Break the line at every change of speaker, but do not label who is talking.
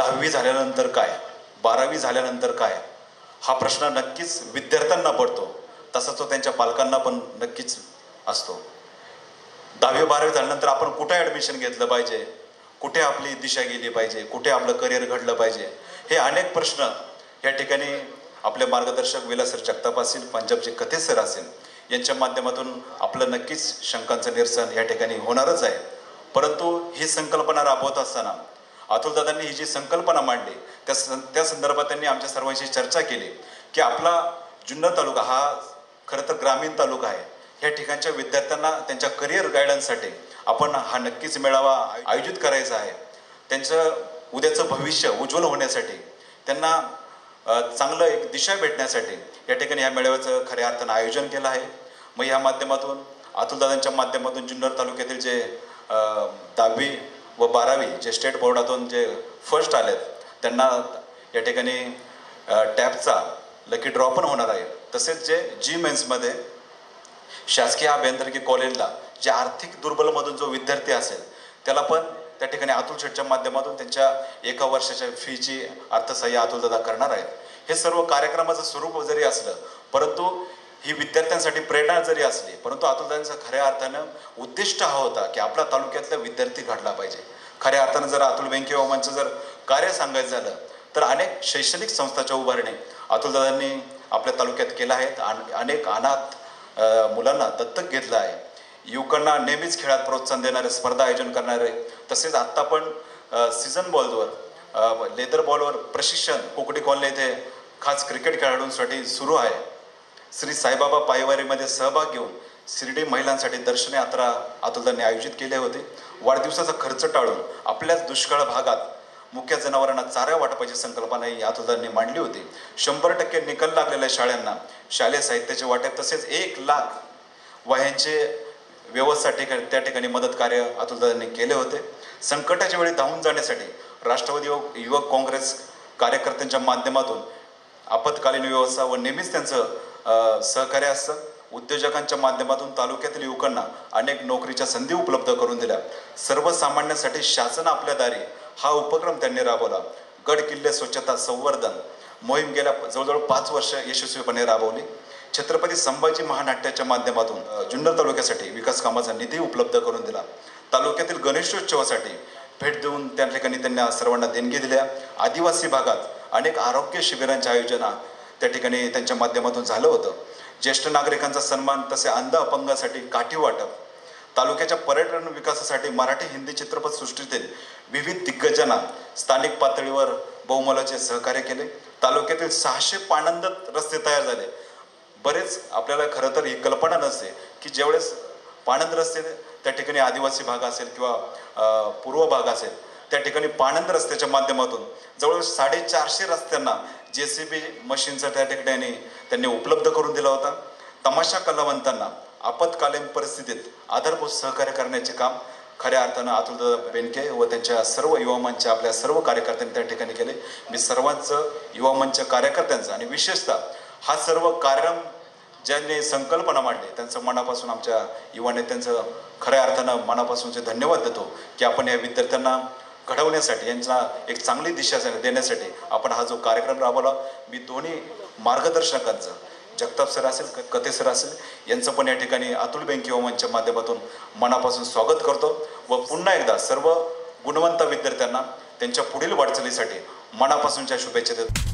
दहावी झाल्यानंतर काय? बारावी झाल्यानंतर काय? हा प्रश्न नक्कीच विद्यार्थ्यांना पडतो. तसा तो त्यांच्या पालकांना पण नक्कीच असतो. दहावी बारावी झाल्यानंतर आपण कुठे ॲडमिशन घेतलं पाहिजे? कुठे आपली दिशा गेली पाहिजे? कुठे आपलं करिअर घडलं पाहिजे? हे अनेक प्रश्न या ठिकाणी आपले मार्गदर्शक विलासर जगताप असतील पंजाबचे कथे सर असेल यांच्या माध्यमातून आपलं नक्कीच शंकांचं निरसन या ठिकाणी होणारच आहे. परंतु ही संकल्पना राबवत असताना अतुलदादांनी ही जी संकल्पना मांडली त्या सं त्या संदर्भात त्यांनी आमच्या सर्वांशी चर्चा केली की आपला जुन्नर तालुका हा खरं तर ग्रामीण तालुका आहे. ह्या ठिकाणच्या विद्यार्थ्यांना त्यांच्या करिअर गायडन्ससाठी आपण हा नक्कीच मेळावा आयोजित करायचा आहे. त्यांचं उद्याचं भविष्य उज्ज्वल होण्यासाठी त्यांना चांगलं एक दिशा भेटण्यासाठी या ठिकाणी या मेळाव्याचं खऱ्या अर्थानं आयोजन केलं आहे. मग या माध्यमातून अतुलदादांच्या माध्यमातून जुन्नर तालुक्यातील जे दहावी व बारावी जे स्टेट बोर्डातून जे फर्स्ट आलेत त्यांना या ठिकाणी टॅबचा लकी ड्रॉ पण होणार आहे. तसेच जे जी मेन्समध्ये शासकीय अभियांत्रिकी कॉलेजला जे आर्थिक दुर्बलमधून जो विद्यार्थी असेल त्याला पण त्या ठिकाणी अतुल शेटच्या माध्यमातून त्यांच्या एका वर्षाच्या फीची अर्थसहाय्य अतुलदादा करणार आहेत. हे सर्व कार्यक्रमाचं स्वरूप जरी असलं परंतु ही विद्यार्थ्यांसाठी प्रेरणा जरी असली परंतु अतुलदादांचा खऱ्या अर्थानं उद्दिष्ट हा होता की आपला तालुक्यातला विद्यार्थी घडला पाहिजे. खऱ्या अर्थानं जर अतुल बँके जर कार्य सांगायचं झालं तर अनेक शैक्षणिक संस्थाच्या उभारणी अतुलदादांनी आपल्या तालुक्यात केल्या आहेत. आणि अनेक अनाथ मुलांना दत्तक घेतलं आहे. युवकांना नेहमीच खेळात प्रोत्साहन देणारे स्पर्धा आयोजन करणारे तसेच आत्ता पण सीझन बॉलवर लेदर बॉलवर प्रशिक्षण कोकडी कॉलनी येथे खास क्रिकेट खेळाडूंसाठी सुरू आहे. श्री साईबाबा पायवारीमध्ये सहभाग घेऊन शिर्डी महिलांसाठी दर्शन यात्रा अतुलदांनी आयोजित केले होते. वाढदिवसाचा खर्च टाळून आपल्याच दुष्काळ भागात मुख्य जनावरांना चारा वाटपाची संकल्पना ही अतुलदांनी मांडली होती. शंभर टक्के निकाल लागलेल्या शाळांना शालेय साहित्याचे वाटप तसेच एक लाख वह्यांचे व्यवस्था ठिकाणी त्या ठिकाणी मदत कार्य अतुलदादांनी केले होते. संकटाच्या वेळी धावून जाण्यासाठी राष्ट्रवादी युवक काँग्रेस कार्यकर्त्यांच्या माध्यमातून आपत्कालीन व्यवस्था व नेहमीच त्यांचं सहकार्य असतं. उद्योजकांच्या माध्यमातून तालुक्यातील युवकांना अनेक नोकरीच्या संधी उपलब्ध करून दिल्या. सर्वसामान्यांसाठी शासन आपल्या दारी हा उपक्रम त्यांनी राबवला. गड किल्ले स्वच्छता संवर्धन मोहीम गेल्या जवळजवळ पाच वर्ष यशस्वीपणे राबवली. छत्रपती संभाजी महानाट्याच्या माध्यमातून जुन्नर तालुक्यासाठी विकास कामाचा निधी उपलब्ध करून दिला. तालुक्यातील गणेशोत्सवासाठी भेट देऊन त्या ठिकाणी त्यांना सर्वांना देणगी दिल्या. आदिवासी भागात अनेक आरोग्य शिबिरांचे आयोजन त्या ठिकाणी त्यांच्या माध्यमातून झालं होतं. ज्येष्ठ नागरिकांचा सन्मान तसे अंध अपंगासाठी काठी वाटप तालुक्याच्या पर्यटन विकासासाठी मराठी हिंदी चित्रपटसृष्टीतील विविध दिग्गजांना स्थानिक पातळीवर बहुमोलाचे सहकार्य केले. तालुक्यातील सहाशे पाणंद रस्ते तयार झाले. बरेच आपल्याला खरं तर ही कल्पना नसते की ज्यावेळेस पाणंद रस्ते त्या ठिकाणी आदिवासी भाग असेल किंवा पूर्व भाग असेल त्या ठिकाणी पाणंद रस्त्याच्या माध्यमातून जवळजवळ साडेचारशे रस्त्यांना जे सी बी मशीनचा त्या ठिकाणी त्यांनी उपलब्ध करून दिला होता. तमाशा कलावंतांना आपत्कालीन परिस्थितीत आधारभूत सहकार्य करण्याचे काम खऱ्या अर्थानं अतुलदा बेनके व त्यांच्या सर्व युवा मंच आपल्या सर्व कार्यकर्त्यांनी त्या ठिकाणी केले. मी सर्वांचं युवा मंच कार्यकर्त्यांचं आणि विशेषतः हा सर्व कार्यक्रम ज्यांनी संकल्पना मांडली त्यांचं मनापासून आमच्या युवा नेत्यांचं खऱ्या अर्थानं मनापासूनचे धन्यवाद देतो की आपण या विद्यार्थ्यांना घडवण्यासाठी यांना एक चांगली दिशा देण्यासाठी आपण हा जो कार्यक्रम राबवला मी दोन्ही मार्गदर्शकांचं जगताप सर असेल क- कथे सर असेल यांचं पण या ठिकाणी अतुल बँक मंचच्या माध्यमातून मनापासून स्वागत करतो व पुन्हा एकदा सर्व गुणवंत विद्यार्थ्यांना त्यांच्या पुढील वाटचालीसाठी मनापासूनच्या शुभेच्छा देतो.